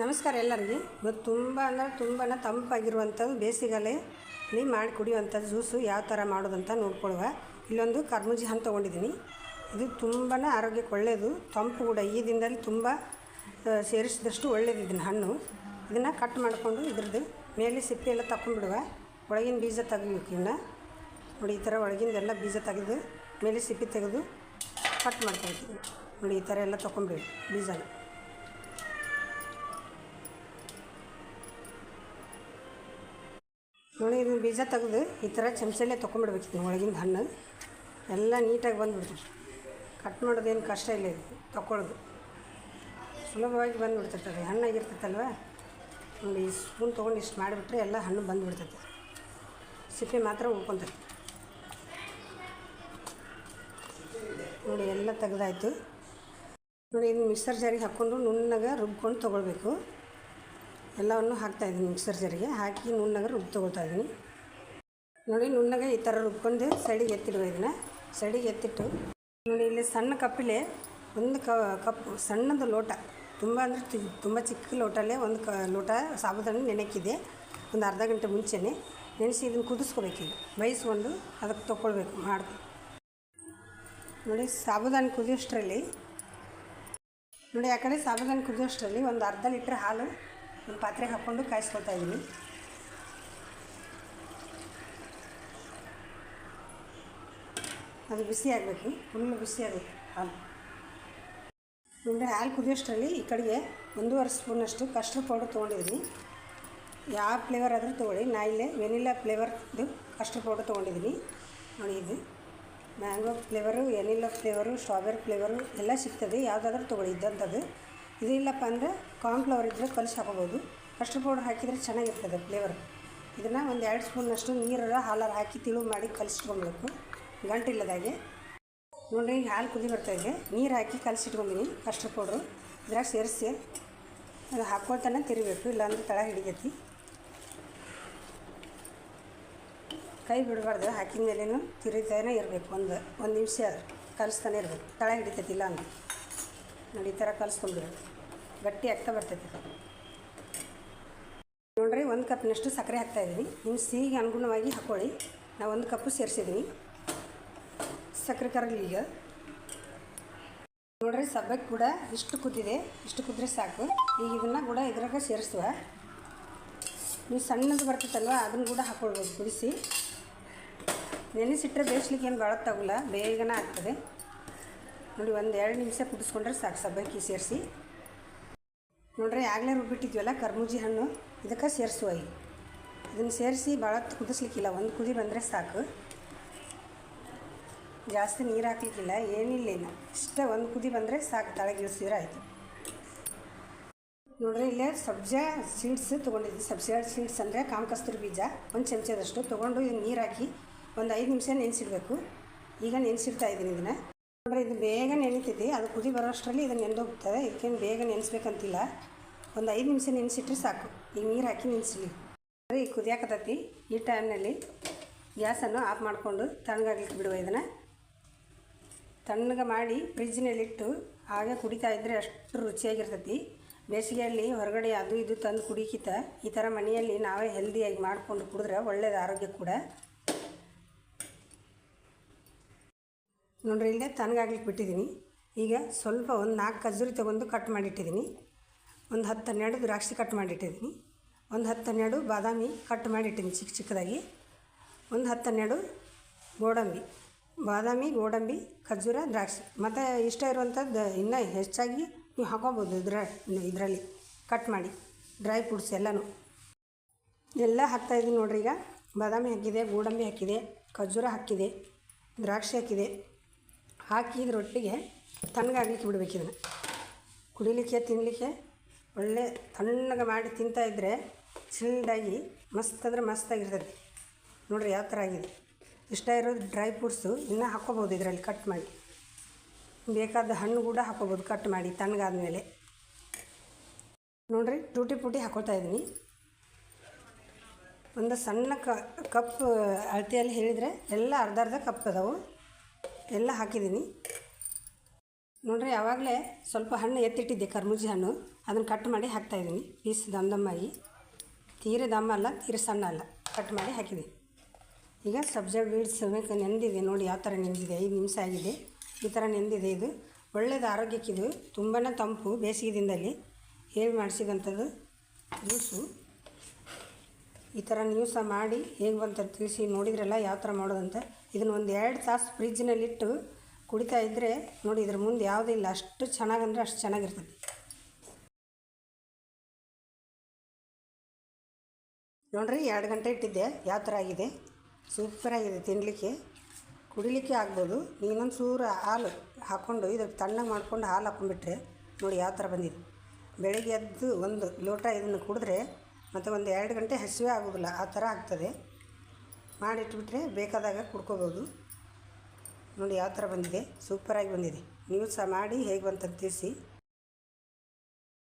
ನಮಸ್ಕಾರ ಎಲ್ಲರಿಗೆ. ಇವತ್ತು ತುಂಬ ಅಂದರೆ ತುಂಬಾ ತಂಪಾಗಿರುವಂಥದ್ದು ಬೇಸಿಗೆಯಲ್ಲಿ ಮಾಡಿ ಕುಡಿಯುವಂಥದ್ದು ಜ್ಯೂಸು ಯಾವ ಥರ ಮಾಡೋದಂತ ನೋಡ್ಕೊಳ್ಳುವ. ಇಲ್ಲೊಂದು ಕರ್ಮುಜಿ ಹಣ್ಣು ತೊಗೊಂಡಿದ್ದೀನಿ. ಇದು ತುಂಬಾ ಆರೋಗ್ಯಕ್ಕೆ ಒಳ್ಳೆಯದು ತಂಪು ಕೂಡ ಈ ದಿನದಲ್ಲಿ ತುಂಬ ಸೇರಿಸಿದಷ್ಟು ಒಳ್ಳೆಯದು ಇದನ್ನ ಹಣ್ಣು. ಇದನ್ನು ಕಟ್ ಮಾಡಿಕೊಂಡು ಇದ್ರದ್ದು ಮೇಲೆ ಸಿಪ್ಪೆ ಎಲ್ಲ ತಗೊಂಡ್ಬಿಡುವ ಒಳಗಿನ ಬೀಜ ತೆಗಿಬೇಕು ನೋಡಿ, ಈ ಥರ ಒಳಗಿಂದೆಲ್ಲ ಬೀಜ ತೆಗೆದು, ಮೇಲೆ ಸಿಪ್ಪೆ ತೆಗೆದು ಕಟ್ ಮಾಡ್ಕೊಳ್ತೀವಿ ನೋಡಿ, ಈ ಥರ ಎಲ್ಲ ತೊಗೊಂಬಿಡಿ ಬೀಜನ. ನೋಡಿ, ಇದು ಬೀಜ ತೆಗೆದು ಈ ಥರ ಚಮಚಲ್ಲೇ ತೊಗೊಂಡ್ಬಿಡ್ಬೇಕು ಇದನ್ನ ಒಳಗಿಂದ ಹಣ್ಣು. ಎಲ್ಲ ನೀಟಾಗಿ ಬಂದುಬಿಡ್ತು. ಕಟ್ ಮಾಡೋದೇನು ಕಷ್ಟ ಇಲ್ಲ ಇದು ತೊಗೊಳ್ಳೋದು ಸುಲಭವಾಗಿ ಬಂದುಬಿಡ್ತೈತೆ ಹಣ್ಣಾಗಿರ್ತೈತಲ್ವ? ನೋಡಿ, ಈ ಸ್ಪೂನ್ ತೊಗೊಂಡು ಇಷ್ಟು ಮಾಡಿಬಿಟ್ರೆ ಎಲ್ಲ ಹಣ್ಣು ಬಂದುಬಿಡ್ತೈತೆ. ಸಿಪ್ಪೆ ಮಾತ್ರ ಉಳ್ಕೊತೈತೆ. ನೋಡಿ, ಎಲ್ಲ ತೆಗೆದಾಯ್ತು. ನೋಡಿ ಇದನ್ನು ಮಿಕ್ಸರ್ ಜಾರಿಗೆ ಹಾಕ್ಕೊಂಡು ನುಣ್ಣಗೆ ರುಬ್ಕೊಂಡು ತೊಗೊಳ್ಬೇಕು. ಎಲ್ಲವನ್ನು ಹಾಕ್ತಾಯಿದ್ದೀನಿ ಮಿಕ್ಸರ್ ಜರಿಗೆ ಹಾಕಿ ನುಣ್ಣಗೆ ರುಬ್ಬಿ ತೊಗೊಳ್ತಾ ಇದ್ದೀನಿ. ನೋಡಿ, ನುಣ್ಣಗೆ ಈ ಥರ ರುಬ್ಕೊಂಡು ಸೈಡಿಗೆ ಎತ್ತಿಡುವ ಇದನ್ನು. ಸೈಡಿಗೆ ಎತ್ತಿಟ್ಟು, ನೋಡಿ, ಇಲ್ಲಿ ಸಣ್ಣ ಕಪ್ಪಿಲೆ ಒಂದು ಕ, ಕಪ್, ಸಣ್ಣದು ಲೋಟ. ತುಂಬ ಅಂದರೆ ತುಂಬ ಚಿಕ್ಕ ಲೋಟಲ್ಲೇ ಒಂದು ಕ, ಲೋಟ ಸಾಬುದಾನಿ ನೆನೆಕ್ಕಿದೆ ಒಂದು ಅರ್ಧ ಗಂಟೆ ಮುಂಚೆನೇ ನೆನೆಸಿ ಇದನ್ನು ಕುದಿಸ್ಕೋಬೇಕು ಇಲ್ಲಿ ಬೇಯಿಸ್ಕೊಂಡು ಅದಕ್ಕೆ ತೊಗೊಳ್ಬೇಕು ಮಾಡಿ ನೋಡಿ ಸಾಬುದಾನಿ ಕುದಿಯೋಷ್ಟರಲ್ಲಿ, ನೋಡಿ, ಆ ಕಡೆ ಸಾಬುದಾನಿ ಕುದಿಯೋಷ್ಟರಲ್ಲಿ ಒಂದು ಅರ್ಧ ಲೀಟ್ರ್ ಹಾಲು ಒಂದು ಪಾತ್ರೆಗೆ ಹಾಕ್ಕೊಂಡು ಕಾಯಿಸ್ಕೊಳ್ತಾ ಇದ್ದೀನಿ. ಅದು ಬಿಸಿ ಆಗಬೇಕು ಫುಲ್ ಬಿಸಿ ಆಗಬೇಕು, ಹಾಲು. ಮುಂದೆ ಹಾಲು ಕುದಿಯೋಷ್ಟರಲ್ಲಿ ಈ ಕಡೆಗೆ ಒಂದೂವರೆ ಸ್ಪೂನಷ್ಟು ಕಸ್ಟರ್ಡ್ ಪೌಡರ್ ತೊಗೊಂಡಿದ್ದೀನಿ. ಯಾವ ಫ್ಲೇವರ್ ಆದರೂ ತೊಗೊಳ್ಳಿ, ನಾ ಇಲ್ಲೇ ವೆನಿಲಾ ಫ್ಲೇವರ್ದು ಕಸ್ಟರ್ಡ್ ಪೌಡರ್ ತೊಗೊಂಡಿದ್ದೀನಿ. ನೋಡಿ ಇದು. Mango flavour vanilla flavour, strawberry flavour ಎಲ್ಲ ಸಿಗ್ತದೆ, ಯಾವುದಾದ್ರೂ ತೊಗೊಳ್ಳಿ, ಇದ್ದಂಥದ್ದು. ಇದು ಇಲ್ಲಪ್ಪ ಅಂದರೆ ಕಾರ್ನ್ಫ್ಲವರ್ ಇದ್ದರೆ ಕಲಿಸಿ ಹಾಕೋಬೋದು. ಕಸ್ಟರ್ಡ್ ಪೌಡರ್ ಹಾಕಿದರೆ ಚೆನ್ನಾಗಿರ್ತದೆ ಫ್ಲೇವರ್ ಇದನ್ನು ಒಂದು ಎರಡು ಸ್ಪೂನಷ್ಟು ನೀರ ಹಾಲಾರ ಹಾಕಿ ತಿಳು ಮಾಡಿ ಕಲಿಸಿಟ್ಕೊಬೇಕು ಗಂಟಿಲ್ಲದಾಗೆ ನೋಡಿ ಹಾಲು ಕುದಿ ಬರ್ತಾಯಿದೆ ನೀರು ಹಾಕಿ ಕಲಸಿಟ್ಕೊಂಡಿನಿ ಕಸ್ಟರ್ಡ್ ಪೌಡ್ರು ಇದ್ರಾಗ ಸೇರಿಸಿ ಅದು ಹಾಕ್ಕೊಳ್ತಾನೆ ತಿರುಗಬೇಕು, ಇಲ್ಲಾಂದ್ರೆ ತಳ ಹಿಡಿತೈತಿ. ಕೈ ಬಿಡಬಾರ್ದು, ಹಾಕಿದ ಮೇಲೇನು ತಿರುಗ್ತಾನೆ ಇರಬೇಕು. ಒಂದು ಒಂದು ನಿಮಿಷ ಕಲಿಸ್ತಾನೆ ಇರಬೇಕು. ತಳ ಹಿಡಿತೈತಿ ಇಲ್ಲ ಅಂದ್ರೆ ನೋಡಿ, ಈ ಥರ ಕಲಿಸ್ಕೊಂಡ್ಬಿಡ್ಬೇಕು ಗಟ್ಟಿ ಆಗ್ತಾ ಬರ್ತೈತಿ ನೋಡ್ರಿ, ಒಂದು ಕಪ್ನಷ್ಟು ಸಕ್ಕರೆ ಹಾಕ್ತಾಯಿದ್ದೀನಿ ನಿಮ್ಮ ಸಿಹಿಗೆ ಅನುಗುಣವಾಗಿ ಹಾಕ್ಕೊಳ್ಳಿ ನಾವು ಒಂದು ಕಪ್ಪು ಸೇರಿಸಿದ್ದೀನಿ ಸಕ್ಕರೆ ಕರಗಲಿ ಈಗ. ನೋಡ್ರಿ ಸಬ್ಬಕ್ಕಿ ಕೂಡ ಇಷ್ಟು ಕುದ್ದಿದೆ. ಇಷ್ಟು ಕುದ್ರೆ ಸಾಕು. ಈಗ ಇದನ್ನು ಕೂಡ ಇದ್ರಾಗ ಸೇರಿಸುವ. ನೀವು ಸಣ್ಣದು ಬರ್ತೈತಲ್ವ, ಅದನ್ನು ಕೂಡ ಹಾಕ್ಕೊಳ್ಬೋದು ಕುದಿಸಿ. ನೆನೆಸಿಟ್ಟರೆ ಬೇಯಿಸ್ಲಿಕ್ಕೆ ಏನು ಭಾಳ ತಗೋಲ್ಲ ಬೇಗನೆ ಆಗ್ತದೆ. ನೋಡಿ, ಒಂದು ಎರಡು ನಿಮಿಷ ಕುದಿಸ್ಕೊಂಡ್ರೆ ಸಾಕು. ಸಬ್ಬಕ್ಕಿ ಸೇರಿಸಿ. ನೋಡ್ರಿ, ಆಗಲೇ ರುಬ್ಬಿಟ್ಟಿದ್ವಲ್ಲ ಕರ್ಮೂಜಿ ಹಣ್ಣು. ಇದಕ್ಕೆ ಸೇರಿಸುವ ಈಗ ಇದನ್ನು ಸೇರಿಸಿ ಭಾಳ ಕುದಿಸ್ಲಿಕ್ಕಿಲ್ಲ, ಒಂದು ಕುದಿ ಬಂದರೆ ಸಾಕು. ಜಾಸ್ತಿ ನೀರು ಹಾಕ್ಲಿಕ್ಕಿಲ್ಲ, ಏನಿಲ್ಲ ಇಷ್ಟ ಒಂದು ಕುದಿ ಬಂದರೆ ಸಾಕು ತಳಗೆ ಇಳಿಸಿದ್ರೆ ಆಯಿತು. ನೋಡ್ರಿ, ಇಲ್ಲೇ ಸಬ್ಜಾ ಸೀಡ್ಸ್ ತೊಗೊಂಡಿದ್ದೆ ಸಬ್ಜಾ ಸೀಡ್ಸ್ ಅಂದರೆ ಕಾಮಕಸ್ತೂರಿ ಬೀಜ. ಒಂದು ಚಮಚದಷ್ಟು. ತೊಗೊಂಡು ಇದನ್ನು ನೀರು ಹಾಕಿ ಒಂದು ಐದು ನಿಮಿಷ ನೆನೆಸಿಡ್ಬೇಕು. ಈಗ ನೆನೆಸಿಡ್ತಾ ಇದ್ದೀನಿ ಇದನ್ನು. ನೋಡ್ರಿ ಇದು ಬೇಗ ನೆನೀತೈತಿ ಅದು ಕುದಿ ಬರೋಷ್ಟರಲ್ಲಿ ಇದನ್ನು ನೆಂದೋಗ್ತದೆ ಇದಕ್ಕೇನು ಬೇಗ ನೆನೆಸ್ಬೇಕಂತಿಲ್ಲ. ಒಂದು ಐದು ನಿಮಿಷ ನೆನೆಸಿಟ್ರೆ ಸಾಕು. ಈಗ ನೀರು ಹಾಕಿ ನೆನೆಸಲಿ. ಈಗ ಕುದಿಯಾಕತ್ತೈತಿ ಈ ಟೈಮ್ನಲ್ಲಿ ಗ್ಯಾಸನ್ನು ಆಫ್ ಮಾಡಿಕೊಂಡು ತಣ್ಣಗಾಗ್ಲಿಕ್ಕೆ ಬಿಡುವ ಇದನ್ನು. ತಣ್ಣಗೆ ಮಾಡಿ ಫ್ರಿಜ್ನಲ್ಲಿಟ್ಟು ಹಾಗೆ ಕುಡಿತಾ ಇದ್ದರೆ ಅಷ್ಟು ರುಚಿಯಾಗಿರ್ತೈತಿ. ಬೇಸಿಗೆಯಲ್ಲಿ ಹೊರಗಡೆ ಅದು ಇದು ತಂದು ಕುಡಿಕಿತ. ಈ ಥರ ಮನೆಯಲ್ಲಿ ನಾವೇ ಹೆಲ್ದಿಯಾಗಿ ಮಾಡಿಕೊಂಡು ಕುಡಿದ್ರೆ ಒಳ್ಳೆಯದು ಆರೋಗ್ಯ ಕೂಡ. ನೋಡ್ರಿ ಇಲ್ಲದೆ ತನಗಾಗ್ಲಿಕ್ಕೆ ಬಿಟ್ಟಿದ್ದೀನಿ ಈಗ ಸ್ವಲ್ಪ ಒಂದು ನಾಲ್ಕು ಖಜೂರಿ ತೊಗೊಂಡು ಕಟ್ ಮಾಡಿಟ್ಟಿದ್ದೀನಿ ಒಂದು ಹತ್ತು ಹನ್ನೆರಡು ದ್ರಾಕ್ಷಿ ಕಟ್ ಮಾಡಿಟ್ಟಿದ್ದೀನಿ ಒಂದು ಹತ್ತು ಹನ್ನೆರಡು ಬಾದಾಮಿ ಕಟ್ ಮಾಡಿಟ್ಟಿದ್ದೀನಿ ಚಿಕ್ಕ ಚಿಕ್ಕದಾಗಿ. ಒಂದು ಹತ್ತು ಹನ್ನೆರಡು ಗೋಡಂಬಿ, ಬಾದಾಮಿ, ಗೋಡಂಬಿ, ಖರ್ಜೂರ, ದ್ರಾಕ್ಷಿ. ಮತ್ತು ಇಷ್ಟ ಇರುವಂಥದ್ದು ಇನ್ನೂ ಹೆಚ್ಚಾಗಿ ನೀವು ಹಾಕೋಬೋದು ಇದರ, ಇದರಲ್ಲಿ ಕಟ್ ಮಾಡಿ ಡ್ರೈ ಫ್ರೂಟ್ಸ್ ಎಲ್ಲನೂ. ಎಲ್ಲ ಹಾಕ್ತಾಯಿದ್ದೀನಿ ನೋಡ್ರಿ ಈಗ. ಬಾದಾಮಿ ಹಾಕಿದೆ, ಗೋಡಂಬಿ ಹಾಕಿದೆ, ಖರ್ಜೂರ ಹಾಕಿದೆ, ದ್ರಾಕ್ಷಿ ಹಾಕಿದೆ. ಹಾಕಿ ರೊಟ್ಟಿಗೆ ತಣ್ಣಗಾಗ್ಲಿಕ್ಕೆ ಬಿಡಬೇಕು ಇದನ್ನು. ಕುಡಿಲಿಕ್ಕೆ ತಿನ್ನಲಿಕ್ಕೆ ಒಳ್ಳೆ ತಣ್ಣಗೆ ಮಾಡಿ ತಿಂತಾಯಿದ್ರೆ ಚಿಲ್ಡಾಗಿ ಮಸ್ತ್ ಅಂದರೆ ಮಸ್ತಾಗಿರ್ತದೆ ನೋಡ್ರಿ ಯಾವ ಥರ ಆಗಿದೆ. ಇಷ್ಟ ಇರೋದು ಡ್ರೈ ಫ್ರೂಟ್ಸು, ಇನ್ನೂ ಹಾಕ್ಕೋಬೋದು ಇದರಲ್ಲಿ ಕಟ್ ಮಾಡಿ. ಬೇಕಾದ ಹಣ್ಣು ಕೂಡ ಹಾಕ್ಕೋಬೋದು ಕಟ್ ಮಾಡಿ ತಣ್ಣಗಾದ ಮೇಲೆ ನೋಡ್ರಿ, ಟೂಟಿ ಪೂಟಿ ಹಾಕೋತಾ ಇದ್ದೀನಿ. ಒಂದು ಸಣ್ಣ ಕಪ್ ಅಳತೆಯಲ್ಲಿ ಹೇಳಿದರೆ ಎಲ್ಲ ಅರ್ಧ ಅರ್ಧ ಕಪ್ ಅದಾವು. ಎಲ್ಲ ಹಾಕಿದ್ದೀನಿ. ನೋಡ್ರಿ ಯಾವಾಗಲೇ ಸ್ವಲ್ಪ ಹಣ್ಣು ಎತ್ತಿಟ್ಟಿದ್ದೆ ಕರ್ಮೂಜಿ ಹಣ್ಣು. ಅದನ್ನು ಕಟ್ ಮಾಡಿ ಹಾಕ್ತಾಯಿದ್ದೀನಿ ಪೀಸ್ ದಮ್ ದಮ್ಮಾಗಿ ತೀರ ದಮ್ಮ ಅಲ್ಲ, ತೀರ ಸಣ್ಣ ಅಲ್ಲ. ಕಟ್ ಮಾಡಿ ಹಾಕಿದ್ದೀನಿ. ಈಗ ಸಬ್ಜಾ ಬೀಡ್ಸ್ ಬೇಕು ನೆಂದಿದೆ. ನೋಡಿ, ಯಾವ ಥರ ನೆಂದಿದೆ. ಐದು ನಿಮಿಷ ಆಗಿದೆ. ಈ ಥರ ನೆಂದಿದೆ ಇದು. ಒಳ್ಳೆಯದು ಆರೋಗ್ಯಕ್ಕಿದು ತುಂಬಾ ತಂಪು ಬೇಸಿಗೆ ದಿನದಲ್ಲಿ ಹೇಗೆ ಮಾಡಿಸಿದಂಥದ್ದು? ಜ್ಯೂಸು. ಈ ಥರ ನೀವು ಮಾಡಿ. ಹೇಗೆ ಬಂತ ತಿಳಿಸಿ. ನೋಡಿದ್ರಲ್ಲ, ಯಾವ ಥರ ಮಾಡೋದಂತ. ಇದನ್ನು ಒಂದು ಎರಡು ತಾಸು ಫ್ರಿಜ್ನಲ್ಲಿಟ್ಟು ಕುಡಿತಾ ಇದ್ದರೆ ನೋಡಿ ಇದ್ರ ಮುಂದೆ ಯಾವುದೂ ಇಲ್ಲ, ಅಷ್ಟು ಚೆನ್ನಾಗಂದ್ರೆ ಅಷ್ಟು ಚೆನ್ನಾಗಿರ್ತದೆ. ನೋಡ್ರಿ, ಎರಡು ಗಂಟೆ ಇಟ್ಟಿದ್ದೆ, ಯಾವ ಥರ ಆಗಿದೆ? ಸೂಪರಾಗಿದೆ ತಿನ್ನಲಿಕ್ಕೆ ಕುಡಿಲಿಕ್ಕೆ ಆಗ್ಬೋದು ಇನ್ನೊಂದು ಚೂರು ಹಾಲು ಹಾಕ್ಕೊಂಡು ಇದು ತಣ್ಣಗೆ ಮಾಡ್ಕೊಂಡು ಹಾಲು ಹಾಕ್ಕೊಂಡ್ಬಿಟ್ರೆ ನೋಡಿ ಯಾವ ಥರ ಬಂದಿದೆ. ಬೆಳಗ್ಗೆ ಎದ್ದು ಒಂದು ಲೋಟ ಇದನ್ನು ಕುಡಿದ್ರೆ ಮತ್ತು ಒಂದು ಎರಡು ಗಂಟೆ ಹಸಿವೆ ಆಗೋದಿಲ್ಲ, ಆ ಥರ ಆಗ್ತದೆ. ಮಾಡಿಟ್ಬಿಟ್ರೆ ಬೇಕಾದಾಗ ಕುಡ್ಕೋಬೋದು. ನೋಡಿ ಯಾವ ಥರ ಬಂದಿದೆ. ಸೂಪರಾಗಿ ಬಂದಿದೆ. ನೀವು ಸಹ ಮಾಡಿ ಹೇಗೆ ಬಂತಂತ ತಿಳಿಸಿ.